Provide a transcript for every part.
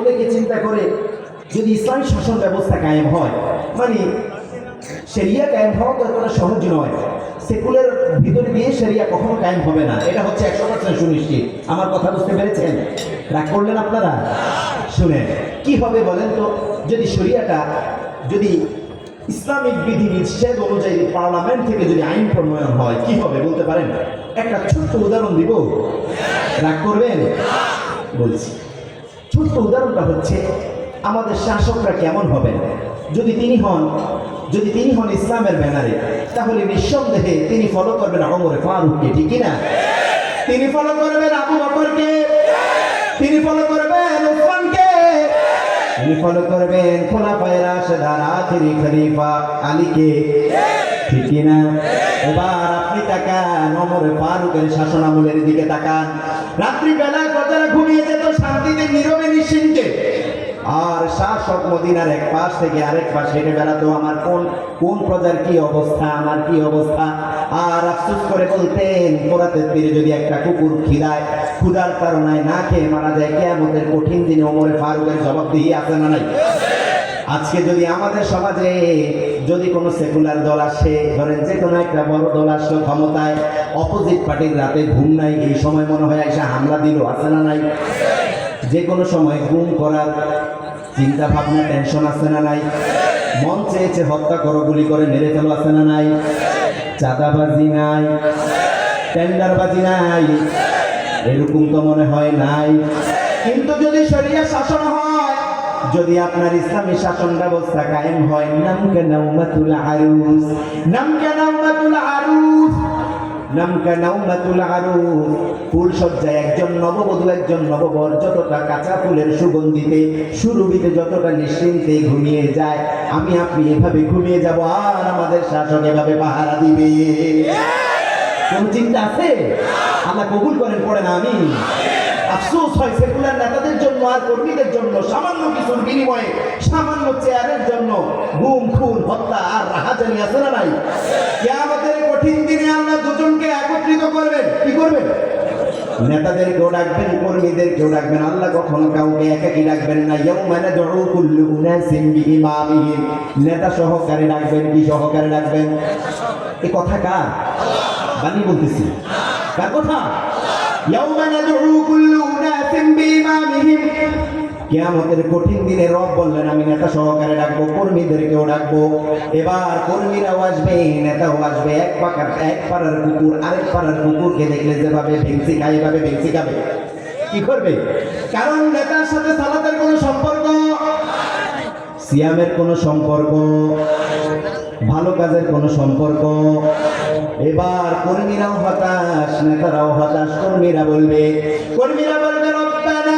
অনেকে চিন্তা করে যদি ইসলামী শাসন ব্যবস্থা কায়েম হয় মানে সেরিয়া কায়েম হওয়া তো এতটা সহজ নয়। সেকুলের ভিতরে দিয়ে সেরিয়া কখনো কায়েম হবে না। এটা হচ্ছে একশো পার্সেন্ট সুনিশ্চিত। আমার কথা বুঝতে পেরেছেন? রাগ করলেন আপনারা? শুনেন, কি হবে বলেন তো? যদি শরিয়াটা, যদি ইসলামিক বিধি নিষেধ অনুযায়ী পার্লামেন্ট থেকে যদি আইন প্রণয়ন হয়, কি হবে বলতে পারেন? একটা ছোট্ট উদাহরণ দিব। রাগ করবেন? বলছি। ছোট্ট উদাহরণটা হচ্ছে, আমাদের শাসকরা কেমন হবেন যদি তিনি হন, যদি তিনি হন ইসলামের ব্যানারে, তাহলে নিঃসন্দেহে তিনি ফলো করবেন অমরে ফারুককে ঠিকই না তিনি ফলো করবেন আবু বকরকে। তিনি ফলো করবেন উসমানকে। তিনি ফলো করবেন খোলাফায়ে রাশেদার আখিরি খলিফা আলীকে। ঠিকই না এবার আপনি তাকান অমরে ফারুকের শাসন আমলের দিকে তাকান। রাত্রিবেলা প্রজারা ঘুমিয়ে যেত শান্তিতে, নীরবে, নিশ্চিন্তে। আর শাসক মদিনার এক পাশ থেকে আরেক পাশ হেঁটে বেড়াতো, আমার কোন কোন প্রজার কি অবস্থা? আমার কি অবস্থা? আর আফসোস করে বলতেন কোরাতের তীরে যদি একটা কুকুর খিদায়, ক্ষুধার কারণে না খেয়ে মারা যায়, কেয়ামতের কঠিন দিনে ওমরে ফারুকের জবাব দিয়ে আছে না নাই? আজকে যদি আমাদের সমাজে যদি কোনো সেকুলার দল আসে, ধরেন যে কোনো একটা বড় দল আসলো ক্ষমতায় অপোজিট পার্টির রাতে ঘুম নাই, এই সময় মনে হয় এসে হামলা দিল, আছে না নাই? যে কোনো সময় গুম করার চিন্তা ভাবনা টেনশন আছে না নাই? মন চেয়েছে হত্যা করো, গুলি করে মেরে ফেলো, আছে না নাই? চাঁদাবাজি নাই? টেন্ডারবাজি নাই? এরকম তো মনে হয় নাই। কিন্তু যদি শরিয়া শাসন হয় যদি আপনার ইসলামী শাসন ব্যবস্থা কায়েম হয় নামকে নাউমাতুল আরুস? নামকে নাউমাতুল আরুস? নামকা ফুল একজন একজন নববর, যতটা কাঁচা ফুলের সুগন্ধিতে যতটা নিশ্চিন্তে ঘুমিয়ে যায়, আমি আপনি এভাবে ঘুমিয়ে যাব, আর আমাদের শাসক এভাবে পাহারা দিবে। কোন চিন্তা আছে? আল্লাহ কবুল করেন, পড়ে না আমি? আফসোস হয়, সেকুলার নেতাদের জন্য আর কর্মীদের জন্য, সামান্য কিছুর বিনিময়ে, সামান্য চেয়ারের জন্য গুম, খুন, হত্যা আর রাহাজানি আছে না নাই? আমাদের কঠিন দিনে আল্লাহ দুজনকে একত্রিত করবেন। কি করবেন? নেতাদের কেউ ডাকবেন, কর্মীদের কেউ ডাকবেন, আল্লাহ কখনো কাউকে একাকি ডাকবেন না। ইয়াউমানা দুউ কুল্লু উনাসিন বিইমামিহিম নেতা সহকারে ডাকবেন, কি সহকারে ডাকবেন? এই কথা কার? বলতেছি। কার কথা? ইয়াউমানা দুউ কুল্লু উনাসিন বিইমামিহিম কেয়ামতের কঠিন দিনে রব বললেন, আমি নেতা সহকারে ডাকবো, কর্মীদেরকেও ডাকবো। এবার কর্মীরাও আসবে, নেতাও আসবে। এক পাকার, এক পাড়ার কুকুর, আরেক পাড়ার কুকুরকে দেখলে যেভাবে ভেংসি খায়, এভাবে ভেংসি খাবে। কি করবে? কারণ নেতার সাথে সালাতের কোনো সম্পর্ক? সিয়ামের কোনো সম্পর্ক? ভালো কাজের কোনো সম্পর্ক? এবার কর্মীরাও হতাশ নেতারাও হতাশ কর্মীরা বলবে কর্মীরা বলবে রব্বানা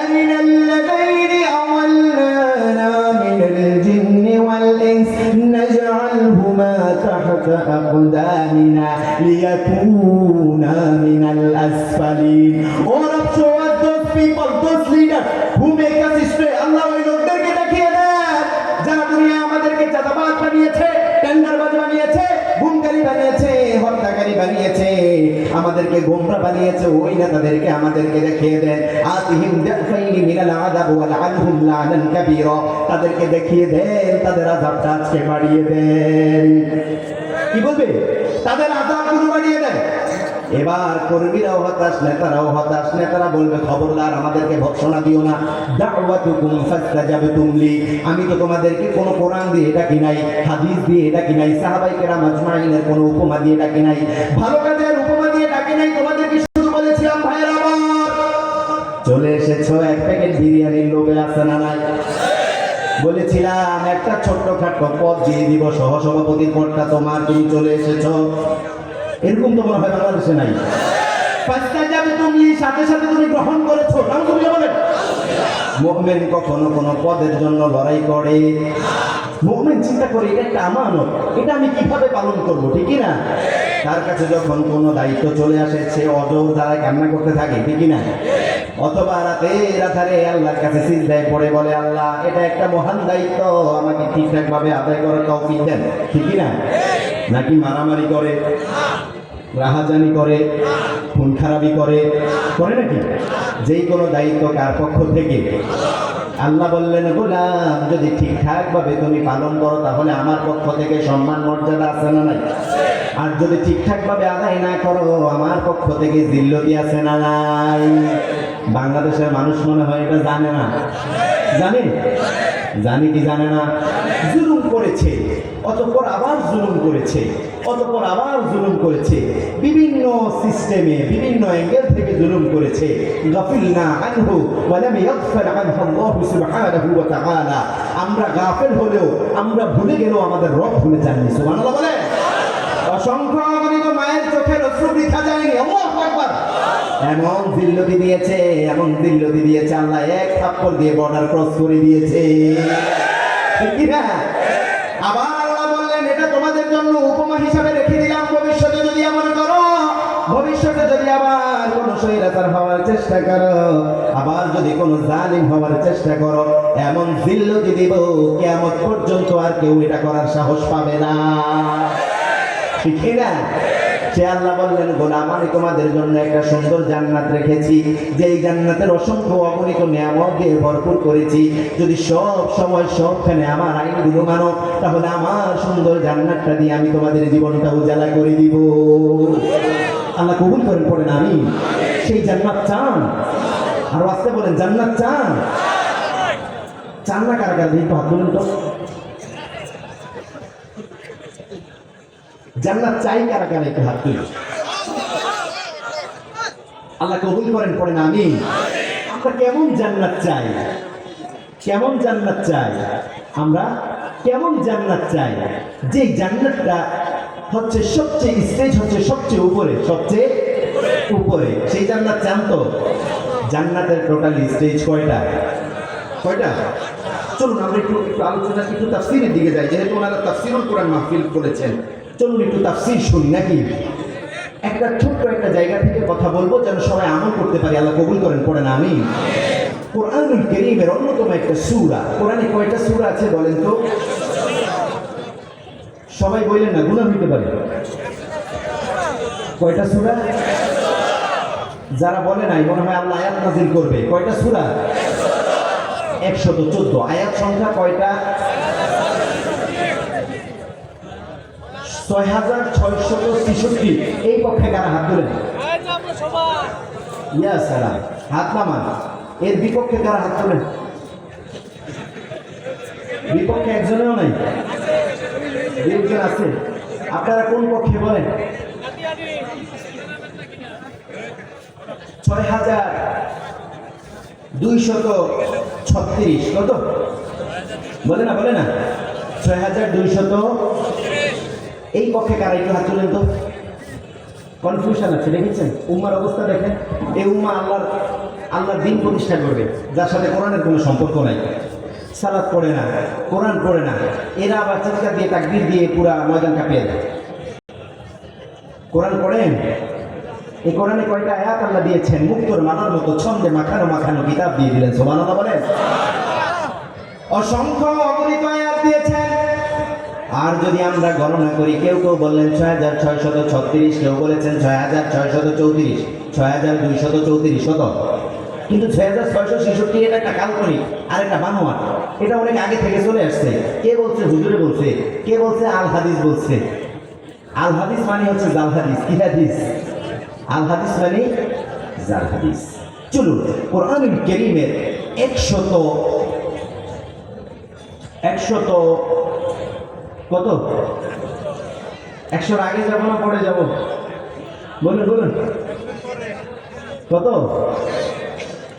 أرنا الذين أضلانا من الجن والإنس نجعلهما تحت أقدامنا ليكونا من الأسفلين Oh Lord, show us those people, those leaders who make us stray. আল্লাহ ওই লোকদেরকে দেখিয়ে দেন যারা দুনিয়া আমাদেরকে চাঁদাবাজ বানিয়েছে টেন্ডারবাজ বানিয়েছে গুমকারী বানিয়েছে, হত্যাকারী বানিয়েছে, আমাদেরকে গোমরা বানিয়েছে, ওই নেতাদেরকে আমাদেরকে দেখিয়ে দেন। আতিহিম দাফাইনি মিনাল আযাব ওয়াল আনহুম লানান কাবীরা। তাদেরকে দেখিয়ে দেন, তাদের আযাবটা আজকে বাড়িয়ে দেন। কি বলবে? তাদের আযাবগুলো বাড়িয়ে দেন। এবার কর্মীরাও হতাশ, নেতারাও হতাশ। নেতারা বলবে, খবরদার, আমাদেরকে ভৎসনা দিও না। দাওয়াতুকুম আমি তো তোমাদেরকে কোনো কোরআন দিয়ে এটা কিনাই, হাদিস দিয়ে এটা নাই সাহাবাই কেরাম আজমাইনের কোনো উপমা দিয়ে ডাকি নাই ভালো কাজের উপমা দিয়ে ডাকি নাই তোমাদেরকে শুধু বলেছিলাম চলে এসেছ, এক প্যাকেট বিরিয়ানির লোভে আছে না নাই? বলেছিলাম, একটা ছোট্ট খাট্ট পদ দিয়ে দিব, সহসভাপতির পদটা তোমার তুমি চলে এসেছ। এরকম তো মনে হয় বাংলাদেশে নাই। পাঁচটা যাবে তুমি সাথে সাথে তুমি গ্রহণ করেছ বলেন মুভমেন্ট কখনো কোনো পদের জন্য লড়াই করে। মুভমেন্ট চিন্তা করে, এটা একটা আমানত, এটা আমি কীভাবে পালন করব ঠিকই না? তার কাছে যখন কোনো দায়িত্ব চলে আসে, সে অজর দ্বারা কান্না করতে থাকে ঠিকই না? অথবা রাতে রাধারে আল্লাহর কাছে চিন্তায় পড়ে বলে, আল্লাহ, এটা একটা মহান দায়িত্ব, আমাকে ঠিকঠাক ভাবে আদায় করার তৌফিক দেন। ঠিকই না? নাকি মারামারি করে? রাহাজানি করে, খুন খারাপি করে করে নাকি? যেই কোনো দায়িত্ব কার পক্ষ থেকে? আল্লাহ বললেন, গোলাম, যদি ঠিকঠাকভাবে তুমি পালন করো, তাহলে আমার পক্ষ থেকে সম্মান, মর্যাদা আছে না নাই? আর যদি ঠিকঠাকভাবে আদায় না করো, আমার পক্ষ থেকে জিল্লতি আছে না নাই? বাংলাদেশের মানুষ মনে হয় এটা জানে না। জানে? জানে কি জানে না? করেছে, অতঃপর আবার জুলুম করেছে, অতঃপর আবার জুলুম করেছে, বিভিন্ন সিস্টেমে, বিভিন্ন অ্যাঙ্গেল থেকে জুলুম করেছে। গাফিলনা আনহু ওয়ালাম ইয়াগফির আনহু সুবহানাহু ওয়া তাআলা। আমরা গাফিল হলেও আমরা ভুলে গেলেও আমাদের রব ভুলে যাননি, সুবহানাল্লাহ বলে অসংখ্য অগণিত মায়ের চোখের অশ্রু বৃথা যায়নি, আল্লাহু আকবার। এমন দিল্লতি দিয়েছে, এমন দিল্লতি দিয়েছে, আল্লাহ এক থাপ্পড় দিয়ে বর্ডার ক্রস করে দিয়েছে। ঠিক না? স্বৈরাচার হওয়ার চেষ্টা করো। আবার যদি কোন জালিম হওয়ার চেষ্টা করো, এমন জিল্লতি দিব কেমন পর্যন্ত আর কেউ এটা করার সাহস পাবে না। ঠিক না? সে আল্লাহ বললেন, গোলাম আমি তোমাদের জন্য একটা সুন্দর জান্নাত রেখেছি, যেই জান্নাতের অসংখ্য অগণিত নিয়ামত দিয়ে ভরপুর করেছি। যদি সব সময় সবখানে আমার আইনগুলো মানো, তাহলে আমার সুন্দর জান্নাতটা দিয়ে আমি তোমাদের জীবনটা উজালা করে দিব। আল্লাহ কবুল করেন, পড়েন আমি সেই জান্নাত চান? আর আসতে বলেন, জান্নাত চান? চান না কারা কারা? তো হাত তুলেন তো। জান্নাত চাই কারা কারা? একটু হাত তুলি আল্লাহ কবুল করেন, পড়েন আমি আমরা কেমন জান্নাত চাই? কেমন জান্নাত চাই? আমরা কেমন জান্নাত চাই? যে জান্নাতটা হচ্ছে সবচেয়ে স্টেজ হচ্ছে সবচেয়ে উপরে, সবচেয়ে উপরে, সেই জান্নাত চান তো? জান্নাতের টোটাল স্টেজ কয়টা? কয়টা? চলুন, আমরা একটু একটু আলোচনা, একটু তাফসিরের দিকে যাই, যেহেতু ওনারা তাফসিরুল কোরআন মাহফিল করেছেন। চলুন, একটু তাফসির শুনি, নাকি? একটা ছোট্ট একটা জায়গা থেকে কথা বলব, যেন সবাই আমল করতে পারি। আল্লাহ কবুল করেন, পড়েন আমি কোরআনুল করিমের অন্যতম একটা সূরা। কোরআনে কয়টা সূরা আছে বলেন তো? সবাই বললেন না গুণা হইতে পারে। কয়টা সূরা? যারা বলে নাই, মনে হয় আল্লাহ আয়াত নাজিল করবে। কয়টা সূরা? একশত চোদ্দ। আয়াত সংখ্যা কয়টা? ছয় হাজার ছয়শত ছেষট্টি। এই পক্ষে কারা হাত ধরে ইয়া হাত নামান। এর বিপক্ষে কারা হাত তোলেন? বিপক্ষে একজনেও নাই? দুজন আছে। আপনারা কোন পক্ষে বলেন? ছয় হাজার দুইশত ছত্রিশ, কত? বলে না বলে না। ছয় হাজার এই পক্ষে কারা একটু হাত তুলেন তো? কনফিউশন আছে, দেখেছেন? উম্মার অবস্থা দেখেন। এই উম্মা আল্লাহর আল্লাহর দিন প্রতিষ্ঠা করবে। যার সাথে কোরআনের কোনো সম্পর্ক নাই। সালাদ পড়ে না, কোরআন পড়ে না। এরা আবার চিৎকার দিয়ে, তাকবির দিয়ে পুরা ময়দান কাঁপিয়ে দেয় কোরআন পড়েন? এই কোরআনে কয়টা আয়াত আল্লাহ দিয়েছেন? মুক্তর মানার মতো, ছন্দে মাখানো মাখানো কিতাব দিয়ে দিলেন সোমান আল্লাহ বলেন। অসংখ্য অগণিত আয়াত দিয়েছেন। আর যদি আমরা গণনা করি, কেউ কেউ বললেন ছয় হাজার ছয়শত ছত্রিশ, কেউ বলেছেন ছয় হাজার ছয়শত চৌত্রিশ ছয় হাজার দুইশত চৌত্রিশ শত। কিন্তু ছয় হাজার ছয়শো ছেষট্টি এটা একটা কাল্পনিক, আর একটা বানোয়ার এটা অনেক আগে থেকে চলে আসছে। কে বলছে? হুজুরে বলছে। কে বলছে? আল হাদিস বলছে। আল হাদিস মানে হচ্ছে জাল হাদিস কি হাদিস। আল হাদিস মানে জাল হাদিস। চলুন, কোরআনুল করিমের একশত একশত কত? একশোর আগে যাব না, পরে যাব? বলুন বলুন। কত?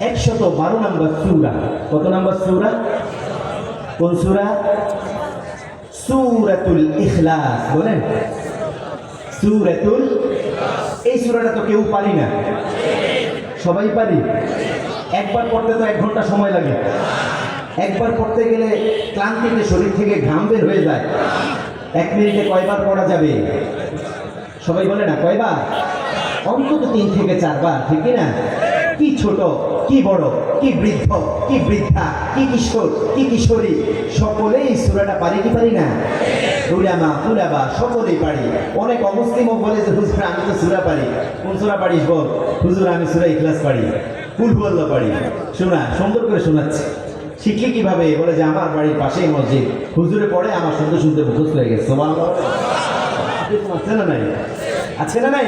একশত বারো নম্বর সুরা। কত নম্বর সুরা? কোন সুরা? সুরাতুল ইখলাস। বলেন। সুরাতুল এই সুরাটা তো কেউ পারি না। সবাই পারি একবার পড়তে তো এক ঘণ্টা সময় লাগে। একবার পড়তে গেলে ক্লান্তিতে শরীর থেকে ঘাম বের হয়ে যায়। এক মিনিটে কয়বার পড়া যাবে? সবাই বলে না, কয়বার? অন্তত তিন থেকে চারবার, ঠিক না? কি ছোট, কি বড়? কি বৃদ্ধ, কি বৃদ্ধা, কি কিশোর, কি কিশোরী, সকলেই সুরাটা পারি কি পারি না? উলামা উলাবা সকলেই পারি। অনেক অমুসলিমও বলে যে, হুজুর, আমি তো সুরা পারি। কোন সুরা পারিস বল? হুজুর, আমি সুরা ইখলাস পারি। কুল হুয়াল্লাহ পারি। শোনা, সুন্দর করে শোনাচ্ছি। শিখলি কীভাবে? বলে যে, আমার বাড়ির পাশেই মসজিদ। হুজুরে পড়ে, আমার শুনতে শুনতে মুখস্থ হয়ে গেছে। সোমান আছে না নাই? আছে না নাই?